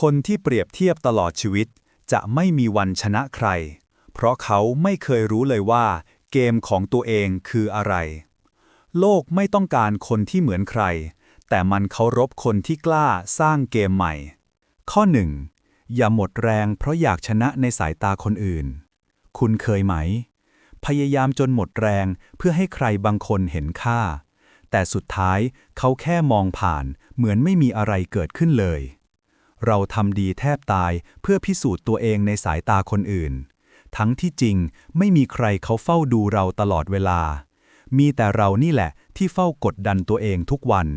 คนที่เปรียบเทียบตลอดชีวิต จะไม่มีวันชนะใคร เพราะเขาไม่เคยรู้เลยว่า เกมของตัวเองคืออะไร โลกไม่ต้องการคนที่เหมือนใคร แต่มันเคารพคนที่กล้าสร้างเกมใหม่ ข้อหนึ่งอย่าหมดแรงเพราะอยากชนะในสายตาคนอื่น คุณเคยไหม พยายามจนหมดแรงเพื่อให้ใครบางคนเห็นค่า แต่สุดท้ายเขาแค่มองผ่านเหมือนไม่มีอะไรเกิดขึ้นเลย เราทำดีแทบตายเพื่อพิสูจน์ตัวเองในสายตาคนอื่น ทั้งที่จริงไม่มีใครเขาเฝ้าดูเราตลอดเวลา มีแต่เรานี่แหละที่เฝ้ากดดันตัวเองทุกวัน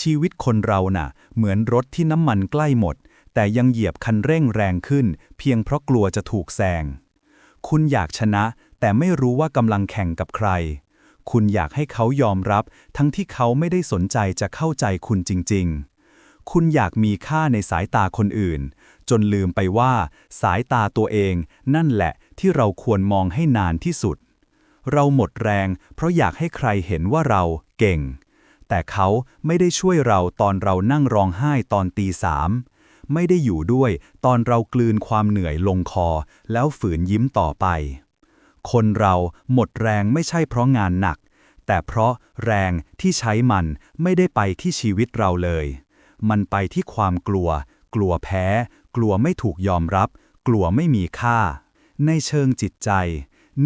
ชีวิตคนเราน่ะ เหมือนรถที่น้ำมันใกล้หมด แต่ยังเหยียบคันเร่งแรงขึ้น เพียงเพราะกลัวจะถูกแซง คุณอยากชนะ แต่ไม่รู้ว่ากำลังแข่งกับใคร คุณอยากให้เขายอมรับ ทั้งที่เขาไม่ได้สนใจจะเข้าใจคุณจริง ๆ คุณอยากมีค่าในสายตาคนอื่น จนลืมไปว่า สายตาตัวเองนั่นแหละที่เราควรมองให้นานที่สุด เราหมดแรง เพราะอยากให้ใครเห็นว่าเราเก่ง แต่เขาไม่ได้ช่วยเราตอนเรานั่งร้องไห้ตอนตีสามไม่ได้อยู่ด้วยตอนเรากลืนความเหนื่อยลงคอ แล้วฝืนยิ้มต่อไป คนเราหมดแรงไม่ใช่เพราะงานหนัก แต่เพราะแรงที่ใช้มันไม่ได้ไปที่ชีวิตเราเลย มันไปที่ความกลัว กลัวแพ้ กลัวไม่ถูกยอมรับ กลัวไม่มีค่า ในเชิงจิตใจ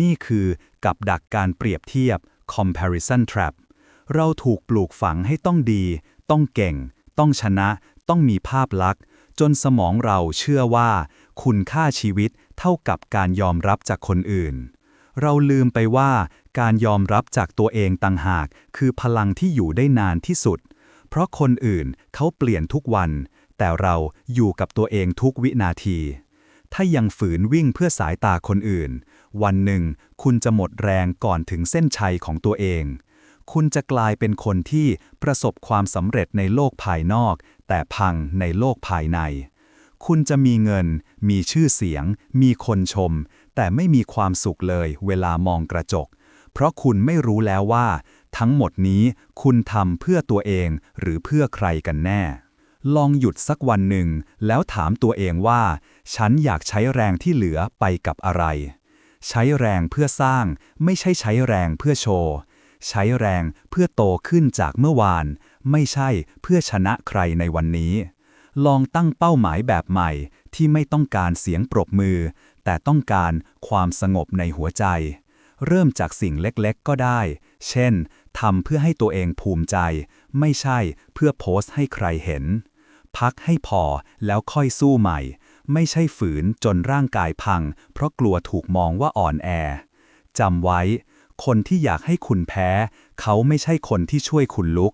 นี่คือกับดักการเปรียบเทียบ comparison trap เราถูกปลูกฝังให้ต้องดี ต้องเก่ง ต้องชนะ ต้องมีภาพลักษณ์ จนสมองเราเชื่อว่า คุณค่าชีวิตเท่ากับการยอมรับจากคนอื่น เราลืมไปว่าการยอมรับจากตัวเองต่างหาก คือพลังที่อยู่ได้นานที่สุด เพราะคนอื่นเขาเปลี่ยนทุกวัน แต่เราอยู่กับตัวเองทุกวินาที ถ้ายังฝืนวิ่งเพื่อสายตาคนอื่น วันหนึ่งคุณจะหมดแรงก่อนถึงเส้นชัยของตัวเอง คุณจะกลายเป็นคนที่ประสบความสำเร็จในโลกภายนอก แต่พังในโลกภายใน คุณจะมีเงิน มีชื่อเสียง มีคนชม แต่ไม่มีความสุขเลยเวลามองกระจก เพราะคุณไม่รู้แล้วว่า ทั้งหมดนี้คุณทำเพื่อตัวเองหรือเพื่อใครกันแน่ ลองหยุดสักวันหนึ่ง แล้วถามตัวเองว่า ฉันอยากใช้แรงที่เหลือไปกับอะไร ใช้แรงเพื่อสร้าง ไม่ใช่ใช้แรงเพื่อโชว์ ใช้แรงเพื่อโตขึ้นจากเมื่อวาน ไม่ใช่เพื่อชนะใครในวันนี้ ลองตั้งเป้าหมายแบบใหม่ที่ไม่ต้องการเสียงปรบมือ แต่ต้องการความสงบในหัวใจเริ่มจากสิ่งเล็กๆ ก็ได้ เช่น ทำเพื่อให้ตัวเองภูมิใจ ไม่ใช่เพื่อโพสต์ให้ใครเห็น พักให้พอแล้วค่อยสู้ใหม่ ไม่ใช่ฝืนจนร่างกายพัง เพราะกลัวถูกมองว่าอ่อนแอจำไว้ คนที่อยากให้คุณแพ้ เขาไม่ใช่คนที่ช่วยคุณลุก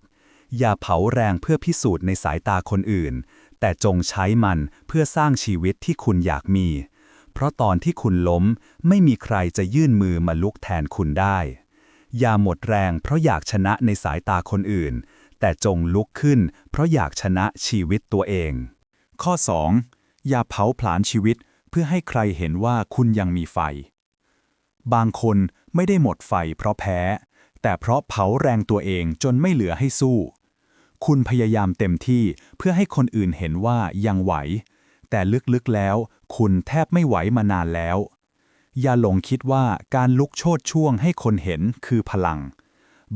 อย่าเผาแรงเพื่อพิสูจน์ในสายตาคนอื่น แต่จงใช้มันเพื่อสร้างชีวิตที่คุณอยากมี เพราะตอนที่คุณล้ม ไม่มีใครจะยื่นมือมาลุกแทนคุณได้ อย่าหมดแรงเพราะอยากชนะในสายตาคนอื่น แต่จงลุกขึ้น เพราะอยากชนะชีวิตตัวเอง ข้อ 2. อย่าเผาผลาญชีวิตเพื่อให้ใครเห็นว่าคุณยังมีไฟ บางคนไม่ได้หมดไฟเพราะแพ้ แต่เพราะเผาแรงตัวเองจนไม่เหลือให้สู้ คุณพยายามเต็มที่เพื่อให้คนอื่นเห็นว่ายังไหว แต่ลึกๆแล้ว คุณแทบไม่ไหวมานานแล้ว อย่าหลงคิดว่าการลุกโชดช่วงให้คนเห็นคือพลัง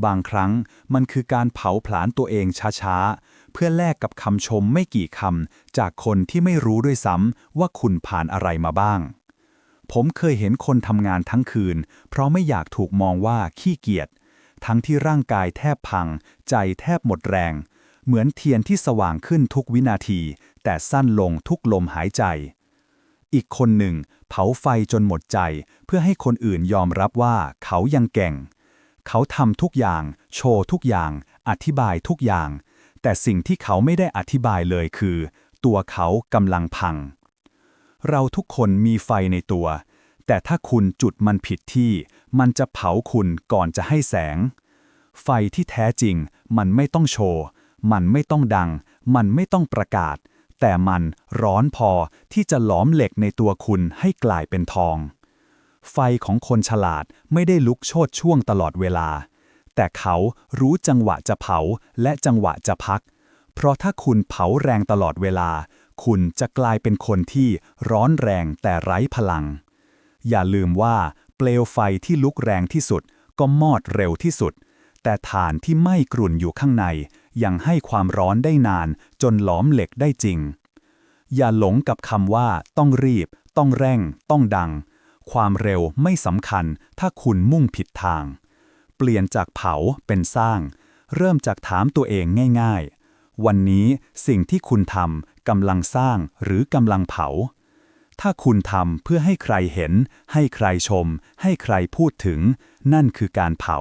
บางครั้งมันคือการเผาผลาญตัวเองช้าๆ เพื่อแลกกับคำชมไม่กี่คำจากคนที่ไม่รู้ด้วยซ้ำว่าคุณผ่านอะไรมาบ้าง ผมเคยเห็นคนทำงานทั้งคืน เพราะไม่อยากถูกมองว่าขี้เกียจทั้งที่ร่างกายแทบพัง ใจแทบหมดแรง เหมือนเทียนที่สว่างขึ้นทุกวินาที แต่สั้นลงทุกลมหายใจ อีกคนหนึ่ง เผาไฟจนหมดใจ เพื่อให้คนอื่นยอมรับว่าเขายังเก่ง เขาทำทุกอย่าง โชว์ทุกอย่าง อธิบายทุกอย่าง แต่สิ่งที่เขาไม่ได้อธิบายเลยคือ ตัวเขากำลังพัง เราทุกคนมีไฟในตัว แต่ถ้าคุณจุดมันผิดที่ มันจะเผาคุณก่อนจะให้แสง ไฟที่แท้จริง มันไม่ต้องโชว์ มันไม่ต้องดัง มันไม่ต้องประกาศ แต่มันร้อนพอที่จะหลอมเหล็กในตัวคุณให้กลายเป็นทอง ไฟของคนฉลาดไม่ได้ลุกโชดช่วงตลอดเวลา แต่เขารู้จังหวะจะเผาและจังหวะจะพัก เพราะถ้าคุณเผาแรงตลอดเวลา คุณจะกลายเป็นคนที่ร้อนแรงแต่ไร้พลัง อย่าลืมว่า เปลวไฟที่ลุกแรงที่สุด ก็มอดเร็วที่สุด แต่ฐานที่ไหม้กรุ่นอยู่ข้างใน ยังให้ความร้อนได้นานจนหลอมเหล็กได้จริง อย่าหลงกับคำว่าต้องรีบ ต้องเร่ง ต้องดัง ความเร็วไม่สำคัญถ้าคุณมุ่งผิดทาง เปลี่ยนจากเผาเป็นสร้าง เริ่มจากถามตัวเองง่าย ๆ วันนี้สิ่งที่คุณทำกำลังสร้างหรือกำลังเผา ถ้าคุณทำเพื่อให้ใครเห็น ให้ใครชม ให้ใครพูดถึง นั่นคือการเผา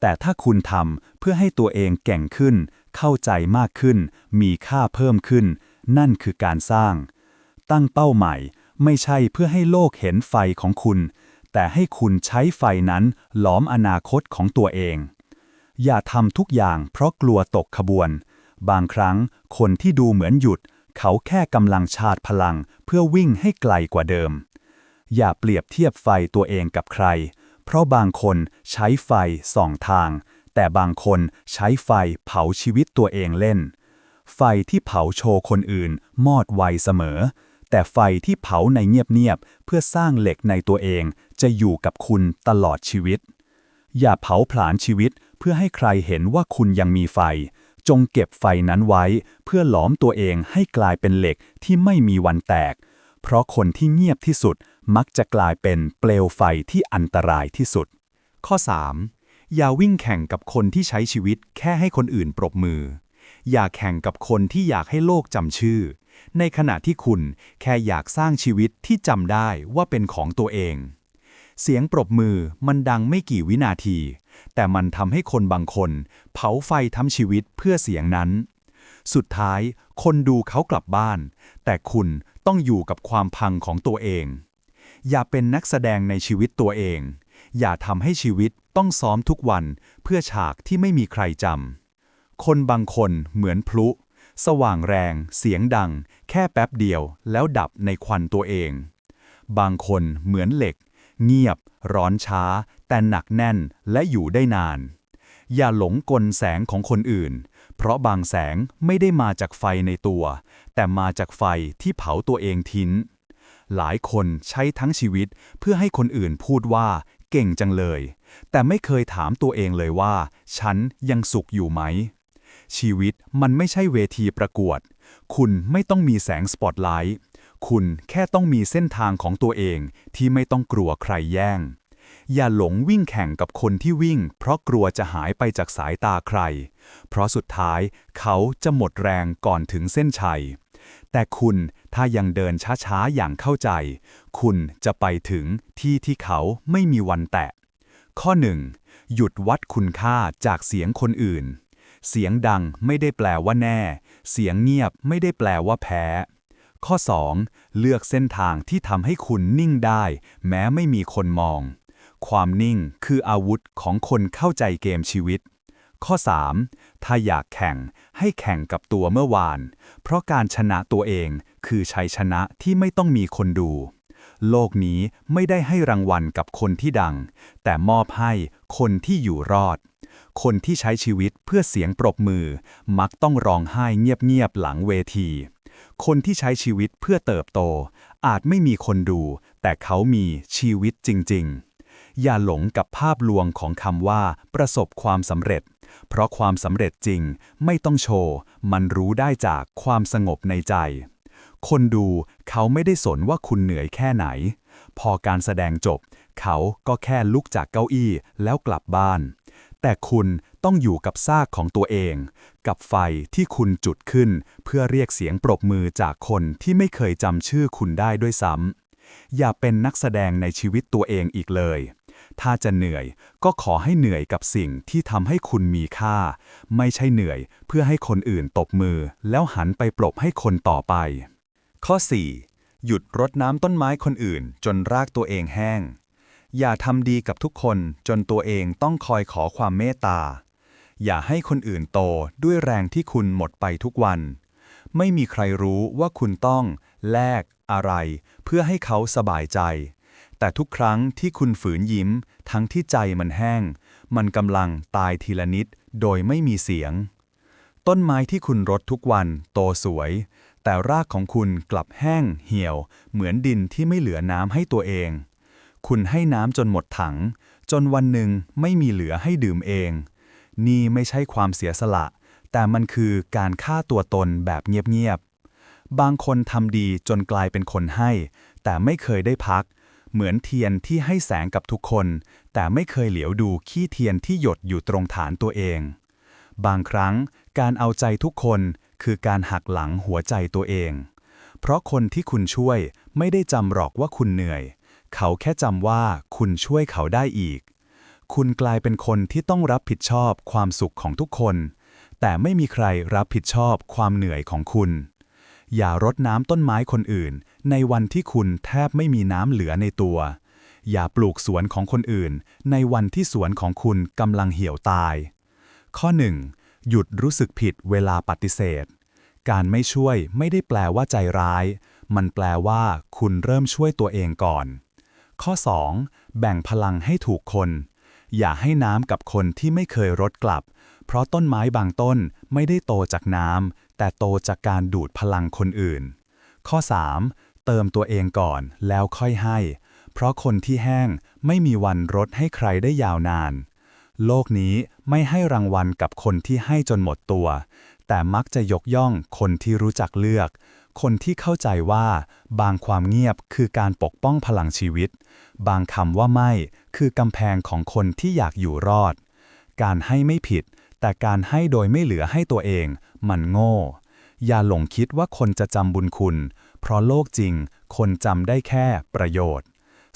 แต่ถ้าคุณทำเพื่อให้ตัวเองแก่งขึ้น เข้าใจมากขึ้น มีค่าเพิ่มขึ้น นั่นคือการสร้าง ตั้งเป้าใหม่ ไม่ใช่เพื่อให้โลกเห็นไฟของคุณ แต่ให้คุณใช้ไฟนั้นหลอมอนาคตของตัวเอง อย่าทำทุกอย่างเพราะกลัวตกขบวน บางครั้งคนที่ดูเหมือนหยุด เขาแค่กำลังชาร์จพลัง เพื่อวิ่งให้ไกลกว่าเดิม อย่าเปรียบเทียบไฟตัวเองกับใคร เพราะบางคนใช้ไฟส่องทาง แต่บางคนใช้ไฟเผาชีวิตตัวเองเล่น ไฟที่เผาโชว์คนอื่น มอดไวเสมอ แต่ไฟที่เผาในเงียบๆเพื่อสร้างเหล็กในตัวเองจะอยู่กับคุณตลอดชีวิต อย่าเผาผลาญชีวิตเพื่อให้ใครเห็นว่าคุณยังมีไฟ จงเก็บไฟนั้นไว้ เพื่อหลอมตัวเองให้กลายเป็นเหล็กที่ไม่มีวันแตก เพราะคนที่เงียบที่สุด มักจะกลายเป็นเปลวไฟที่อันตรายที่สุด ข้อ 3. อย่าวิ่งแข่งกับคนที่ใช้ชีวิตแค่ให้คนอื่นปรบมือ อย่าแข่งกับคนที่อยากให้โลกจำชื่อ ในขณะที่คุณแค่อยากสร้างชีวิตที่จำได้ว่าเป็นของตัวเอง เสียงปรบมือมันดังไม่กี่วินาที แต่มันทำให้คนบางคน เผาไฟทั้งชีวิตเพื่อเสียงนั้น สุดท้ายคนดูเขากลับบ้าน แต่คุณต้องอยู่กับความพังของตัวเอง อย่าเป็นนักแสดงในชีวิตตัวเอง อย่าทำให้ชีวิตต้องซ้อมทุกวันเพื่อฉากที่ไม่มีใครจำ คนบางคนเหมือนพลุ สว่างแรง เสียงดัง แค่แป๊บเดียวแล้วดับในควันตัวเอง บางคนเหมือนเหล็ก เงียบ ร้อนช้า แต่หนักแน่นและอยู่ได้นาน อย่าหลงกลแสงของคนอื่น เพราะบางแสงไม่ได้มาจากไฟในตัว แต่มาจากไฟที่เผาตัวเองทิ้น หลายคนใช้ทั้งชีวิตเพื่อให้คนอื่นพูดว่าเก่งจังเลย แต่ไม่เคยถามตัวเองเลยว่า ฉันยังสุขอยู่ไหม ชีวิตมันไม่ใช่เวทีประกวด คุณไม่ต้องมีแสงสปอตไลท์ คุณแค่ต้องมีเส้นทางของตัวเองที่ไม่ต้องกลัวใครแย่ง อย่าหลงวิ่งแข่งกับคนที่วิ่ง เพราะกลัวจะหายไปจากสายตาใคร เพราะสุดท้ายเขาจะหมดแรงก่อนถึงเส้นชัย แต่คุณถ้ายังเดินช้าๆ อย่างเข้าใจ คุณจะไปถึงที่ที่เขาไม่มีวันแตะ ข้อ 1. หยุดวัดคุณค่าจากเสียงคนอื่น เสียงดังไม่ได้แปลว่าแน่ เสียงเงียบไม่ได้แปลว่าแพ้ ข้อ 2. เลือกเส้นทางที่ทำให้คุณนิ่งได้ แม้ไม่มีคนมอง ความนิ่งคืออาวุธของคนเข้าใจเกมชีวิต ข้อ 3. ถ้าอยากแข่งให้แข่งกับตัวเมื่อวาน เพราะการชนะตัวเองคือชัยชนะที่ไม่ต้องมีคนดู โลกนี้ไม่ได้ให้รางวัลกับคนที่ดัง แต่มอบให้คนที่อยู่รอด คนที่ใช้ชีวิตเพื่อเสียงปรบมือ มักต้องร้องไห้เงียบๆหลังเวที คนที่ใช้ชีวิตเพื่อเติบโต อาจไม่มีคนดู แต่เขามีชีวิตจริง ๆ อย่าหลงกับภาพลวงของคำว่าประสบความสำเร็จ เพราะความสำเร็จจริงไม่ต้องโชว์ มันรู้ได้จากความสงบในใจ คนดูเขาไม่ได้สนว่าคุณเหนื่อยแค่ไหน พอการแสดงจบ เขาก็แค่ลุกจากเก้าอี้แล้วกลับบ้าน แต่คุณต้องอยู่กับซากของตัวเอง กับไฟที่คุณจุดขึ้น เพื่อเรียกเสียงปรบมือจากคนที่ไม่เคยจำชื่อคุณได้ด้วยซ้ำอย่าเป็นนักแสดงในชีวิตตัวเองอีกเลย ถ้าจะเหนื่อยก็ขอให้เหนื่อยกับสิ่งที่ทำให้คุณมีค่า ไม่ใช่เหนื่อยเพื่อให้คนอื่นตบมือ แล้วหันไปปรบให้คนต่อไป ข้อ 4. หยุดรดน้ำต้นไม้คนอื่น จนรากตัวเองแห้ง อย่าทำดีกับทุกคนจนตัวเองต้องคอยขอความเมตตา อย่าให้คนอื่นโตด้วยแรงที่คุณหมดไปทุกวัน ไม่มีใครรู้ว่าคุณต้องแลกอะไร เพื่อให้เขาสบายใจ แต่ทุกครั้งที่คุณฝืนยิ้ม ทั้งที่ใจมันแห้ง มันกำลังตายทีละนิดโดยไม่มีเสียง ต้นไม้ที่คุณรดทุกวัน โตสวย แต่รากของคุณกลับแห้ง เหี่ยว เหมือนดินที่ไม่เหลือน้ำให้ตัวเอง คุณให้น้ำจนหมดถัง จนวันหนึ่งไม่มีเหลือให้ดื่มเอง นี่ไม่ใช่ความเสียสละ แต่มันคือการฆ่าตัวตนแบบเงียบๆบางคนทำดีจนกลายเป็นคนให้ แต่ไม่เคยได้พัก เหมือนเทียนที่ให้แสงกับทุกคน แต่ไม่เคยเหลียวดูขี้เทียนที่หยดอยู่ตรงฐานตัวเอง บางครั้งการเอาใจทุกคนคือการหักหลังหัวใจตัวเอง เพราะคนที่คุณช่วยไม่ได้จำหรอกว่าคุณเหนื่อย เขาแค่จำว่าคุณช่วยเขาได้อีก คุณกลายเป็นคนที่ต้องรับผิดชอบความสุขของทุกคน แต่ไม่มีใครรับผิดชอบความเหนื่อยของคุณ อย่ารดน้ำต้นไม้คนอื่น ในวันที่คุณแทบไม่มีน้ำเหลือในตัว อย่าปลูกสวนของคนอื่น ในวันที่สวนของคุณกำลังเหี่ยวตาย ข้อ 1. หยุดรู้สึกผิดเวลาปฏิเสธ การไม่ช่วยไม่ได้แปลว่าใจร้าย มันแปลว่าคุณเริ่มช่วยตัวเองก่อน ข้อ 2. แบ่งพลังให้ถูกคน อย่าให้น้ำกับคนที่ไม่เคยรดกลับ เพราะต้นไม้บางต้นไม่ได้โตจากน้ำ แต่โตจากการดูดพลังคนอื่น ข้อ 3. เติมตัวเองก่อนแล้วค่อยให้ เพราะคนที่แห้งไม่มีวันรดให้ใครได้ยาวนาน โลกนี้ไม่ให้รางวัลกับคนที่ให้จนหมดตัว แต่มักจะยกย่องคนที่รู้จักเลือก คนที่เข้าใจว่า บางความเงียบคือการปกป้องพลังชีวิต บางคำว่าไม่คือกำแพงของคนที่อยากอยู่รอด การให้ไม่ผิด แต่การให้โดยไม่เหลือให้ตัวเอง มันโง่ อย่าหลงคิดว่าคนจะจำบุญคุณ เพราะโลกจริง คนจำได้แค่ประโยชน์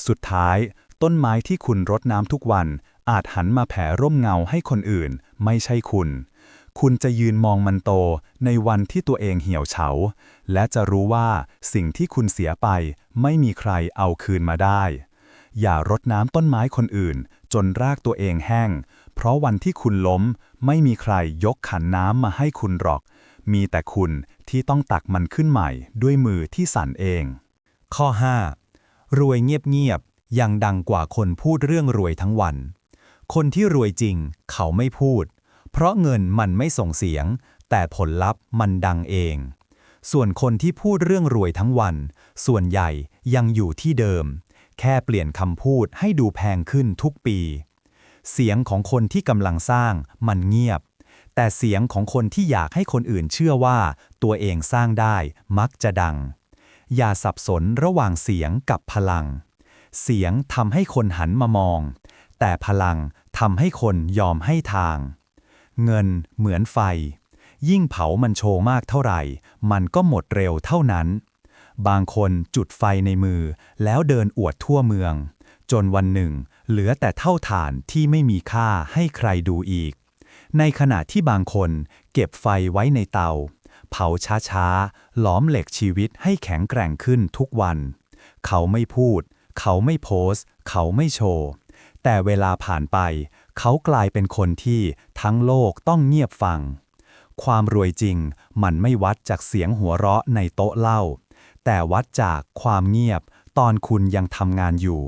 สุดท้าย ต้นไม้ที่คุณรดน้ำทุกวัน อาจหันมาแผ่ร่มเงาให้คนอื่น ไม่ใช่คุณ คุณจะยืนมองมันโตในวันที่ตัวเองเหี่ยวเฉา และจะรู้ว่าสิ่งที่คุณเสียไป ไม่มีใครเอาคืนมาได้ อย่ารดน้ำต้นไม้คนอื่น จนรากตัวเองแห้ง เพราะวันที่คุณล้มไม่มีใครยกขันน้ำมาให้คุณหรอก มีแต่คุณที่ต้องตักมันขึ้นใหม่ด้วยมือที่สั่นเอง ข้อ 5. รวยเงียบๆยังดังกว่าคนพูดเรื่องรวยทั้งวัน คนที่รวยจริงเขาไม่พูด เพราะเงินมันไม่ส่งเสียง แต่ผลลัพธ์มันดังเอง ส่วนคนที่พูดเรื่องรวยทั้งวัน ส่วนใหญ่ยังอยู่ที่เดิม แค่เปลี่ยนคำพูดให้ดูแพงขึ้นทุกปี เสียงของคนที่กำลังสร้างมันเงียบ แต่เสียงของคนที่อยากให้คนอื่นเชื่อว่าตัวเองสร้างได้มักจะดัง อย่าสับสนระหว่างเสียงกับพลัง เสียงทำให้คนหันมามอง แต่พลังทำให้คนยอมให้ทาง เงินเหมือนไฟ ยิ่งเผามันโชว์มากเท่าไหร่ มันก็หมดเร็วเท่านั้น บางคนจุดไฟในมือแล้วเดินอวดทั่วเมือง จนวันหนึ่ง เหลือแต่เท่าฐานที่ไม่มีค่าให้ใครดูอีก ในขณะที่บางคนเก็บไฟไว้ในเตา เผาช้าๆ หลอมเหล็กชีวิตให้แข็งแกร่งขึ้นทุกวัน เขาไม่พูด เขาไม่โพสเขาไม่โชว์ แต่เวลาผ่านไป เขากลายเป็นคนที่ทั้งโลกต้องเงียบฟัง ความรวยจริงมันไม่วัดจากเสียงหัวเราะในโต๊ะเหล้าแต่วัดจากความเงียบตอนคุณยังทำงานอยู่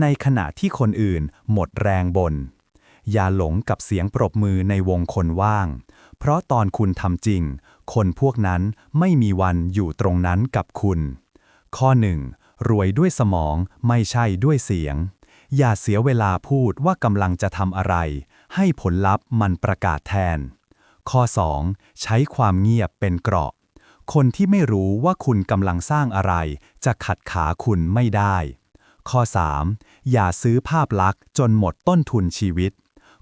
ในขณะที่คนอื่นหมดแรงบน อย่าหลงกับเสียงปรบมือในวงคนว่าง เพราะตอนคุณทำจริง คนพวกนั้นไม่มีวันอยู่ตรงนั้นกับคุณ ข้อ 1. รวยด้วยสมองไม่ใช่ด้วยเสียง อย่าเสียเวลาพูดว่ากำลังจะทำอะไร ให้ผลลัพธ์มันประกาศแทน ข้อ 2. ใช้ความเงียบเป็นเกราะคนที่ไม่รู้ว่าคุณกำลังสร้างอะไร จะขัดขาคุณไม่ได้ ข้อ 3. อย่าซื้อภาพลักษณ์จนหมดต้นทุนชีวิต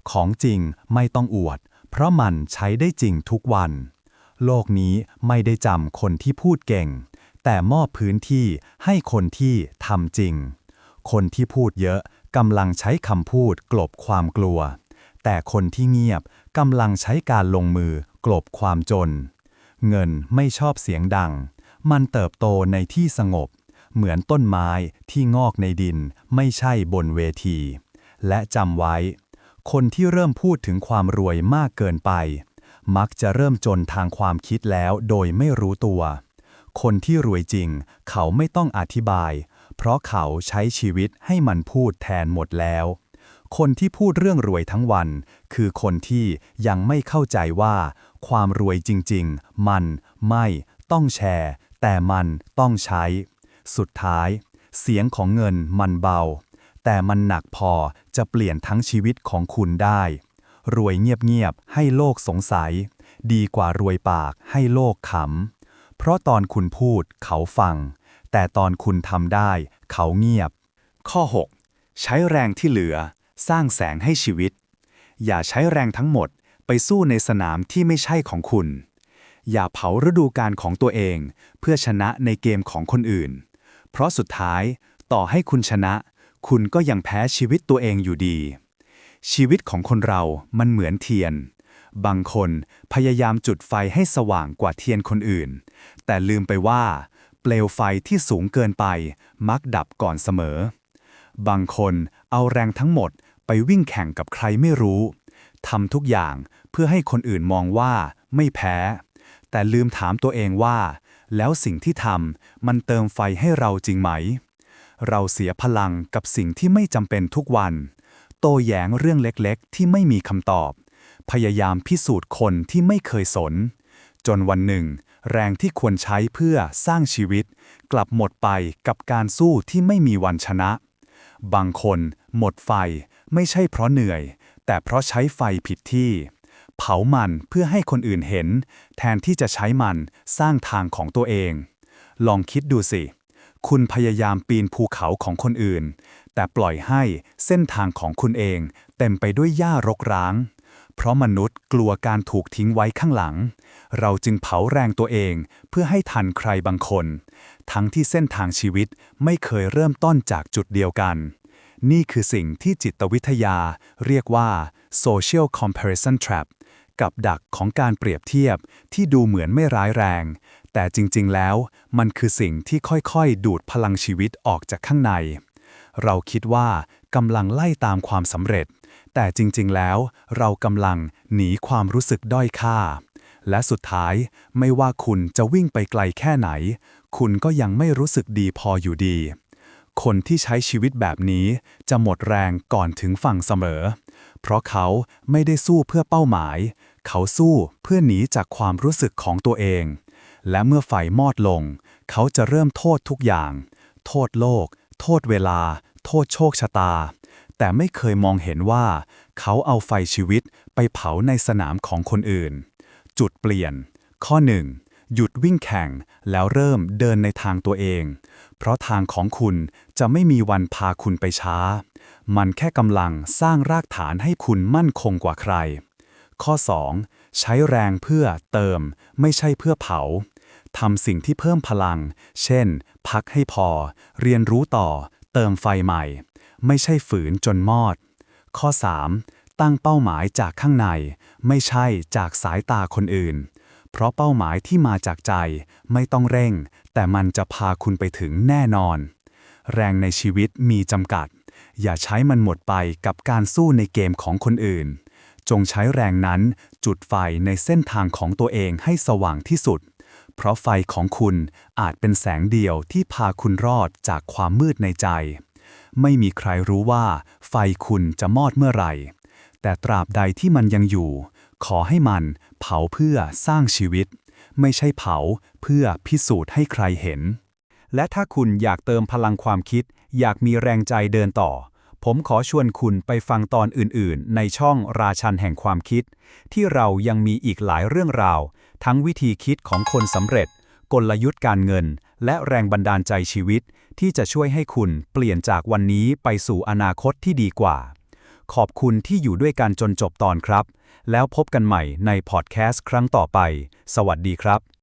ของจริงไม่ต้องอวด เพราะมันใช้ได้จริงทุกวัน โลกนี้ไม่ได้จำคนที่พูดเก่ง แต่มอบพื้นที่ให้คนที่ทำจริง คนที่พูดเยอะกำลังใช้คำพูดกลบความกลัว แต่คนที่เงียบกำลังใช้การลงมือกลบความจน เงินไม่ชอบเสียงดัง มันเติบโตในที่สงบ เหมือนต้นไม้ที่งอกในดินไม่ใช่บนเวที และจำไว้ คนที่เริ่มพูดถึงความรวยมากเกินไป มักจะเริ่มจนทางความคิดแล้วโดยไม่รู้ตัว คนที่รวยจริง เขาไม่ต้องอธิบาย เพราะเขาใช้ชีวิตให้มันพูดแทนหมดแล้ว คนที่พูดเรื่องรวยทั้งวัน คือคนที่ยังไม่เข้าใจว่า ความรวยจริง ๆ มันไม่ต้องแชร์ แต่มันต้องใช้ สุดท้าย เสียงของเงินมันเบา แต่มันหนักพอจะเปลี่ยนทั้งชีวิตของคุณได้ รวยเงียบๆให้โลกสงสัย ดีกว่ารวยปากให้โลกขำ เพราะตอนคุณพูดเขาฟัง แต่ตอนคุณทำได้เขาเงียบ ข้อ 6 ใช้แรงที่เหลือ สร้างแสงให้ชีวิต อย่าใช้แรงทั้งหมดไปสู้ในสนามที่ไม่ใช่ของคุณ อย่าเผาฤดูกาลของตัวเอง เพื่อชนะในเกมของคนอื่น เพราะสุดท้ายต่อให้คุณชนะ คุณก็ยังแพ้ชีวิตตัวเองอยู่ดี ชีวิตของคนเรามันเหมือนเทียน บางคนพยายามจุดไฟให้สว่างกว่าเทียนคนอื่น แต่ลืมไปว่า เปลวไฟที่สูงเกินไปมักดับก่อนเสมอ บางคนเอาแรงทั้งหมดไปวิ่งแข่งกับใครไม่รู้ทำทุกอย่างเพื่อให้คนอื่นมองว่าไม่แพ้ แต่ลืมถามตัวเองว่า แล้วสิ่งที่ทำมันเติมไฟให้เราจริงไหม เราเสียพลังกับสิ่งที่ไม่จำเป็นทุกวัน โตแย้งเรื่องเล็กๆ ที่ไม่มีคำตอบ พยายามพิสูจน์คนที่ไม่เคยสน จนวันหนึ่ง แรงที่ควรใช้เพื่อสร้างชีวิต กลับหมดไปกับการสู้ที่ไม่มีวันชนะ บางคน หมดไฟไม่ใช่เพราะเหนื่อย แต่เพราะใช้ไฟผิดที่ เผามันเพื่อให้คนอื่นเห็น แทนที่จะใช้มันสร้างทางของตัวเอง ลองคิดดูสิ คุณพยายามปีนภูเขาของคนอื่น แต่ปล่อยให้เส้นทางของคุณเอง เต็มไปด้วยหญ้ารกร้าง เพราะมนุษย์กลัวการถูกทิ้งไว้ข้างหลัง เราจึงเผาแรงตัวเองเพื่อให้ทันใครบางคน ทั้งที่เส้นทางชีวิตไม่เคยเริ่มต้นจากจุดเดียวกันนี่คือสิ่งที่จิตวิทยาเรียกว่า social comparison trap กับดักของการเปรียบเทียบที่ดูเหมือนไม่ร้ายแรง แต่จริงๆแล้วมันคือสิ่งที่ค่อยๆ ดูดพลังชีวิตออกจากข้างใน เราคิดว่ากำลังไล่ตามความสำเร็จ แต่จริงๆแล้วเรากำลังหนีความรู้สึกด้อยค่า และสุดท้ายไม่ว่าคุณจะวิ่งไปไกลแค่ไหน คุณก็ยังไม่รู้สึกดีพออยู่ดี คนที่ใช้ชีวิตแบบนี้จะหมดแรงก่อนถึงฝั่งเสมอ เพราะเขาไม่ได้สู้เพื่อเป้าหมาย เขาสู้เพื่อหนีจากความรู้สึกของตัวเอง และเมื่อไฟมอดลง เขาจะเริ่มโทษทุกอย่าง โทษโลก โทษเวลา โทษโชคชะตา แต่ไม่เคยมองเห็นว่า เขาเอาไฟชีวิตไปเผาในสนามของคนอื่น จุดเปลี่ยน ข้อ 1. หยุดวิ่งแข่งแล้วเริ่มเดินในทางตัวเอง เพราะทางของคุณจะไม่มีวันพาคุณไปช้า มันแค่กำลังสร้างรากฐานให้คุณมั่นคงกว่าใคร ข้อ 2. ใช้แรงเพื่อเติม ไม่ใช่เพื่อเผาทำสิ่งที่เพิ่มพลัง เช่น พักให้พอ เรียนรู้ต่อ เติมไฟใหม่ ไม่ใช่ฝืนจนมอด ข้อ 3. ตั้งเป้าหมายจากข้างใน ไม่ใช่จากสายตาคนอื่น เพราะเป้าหมายที่มาจากใจไม่ต้องเร่ง แต่มันจะพาคุณไปถึงแน่นอน แรงในชีวิตมีจำกัด อย่าใช้มันหมดไปกับการสู้ในเกมของคนอื่น จงใช้แรงนั้นจุดไฟในเส้นทางของตัวเองให้สว่างที่สุด เพราะไฟของคุณอาจเป็นแสงเดียวที่พาคุณรอดจากความมืดในใจ ไม่มีใครรู้ว่า ไฟคุณจะมอดเมื่อไหร่ แต่ตราบใดที่มันยังอยู่ ขอให้มันเผาเพื่อสร้างชีวิต ไม่ใช่เผาเพื่อพิสูจน์ให้ใครเห็น และถ้าคุณอยากเติมพลังความคิด อยากมีแรงใจเดินต่อ ผมขอชวนคุณไปฟังตอนอื่นๆ ในช่องราชันแห่งความคิด ที่เรายังมีอีกหลายเรื่องราว ทั้งวิธีคิดของคนสำเร็จ กลยุทธ์การเงิน และแรงบันดาลใจชีวิต ที่จะช่วยให้คุณเปลี่ยนจากวันนี้ไปสู่อนาคตที่ดีกว่า ขอบคุณที่อยู่ด้วยกันจนจบตอนครับ แล้วพบกันใหม่ในพอดแคสต์ครั้งต่อไป สวัสดีครับ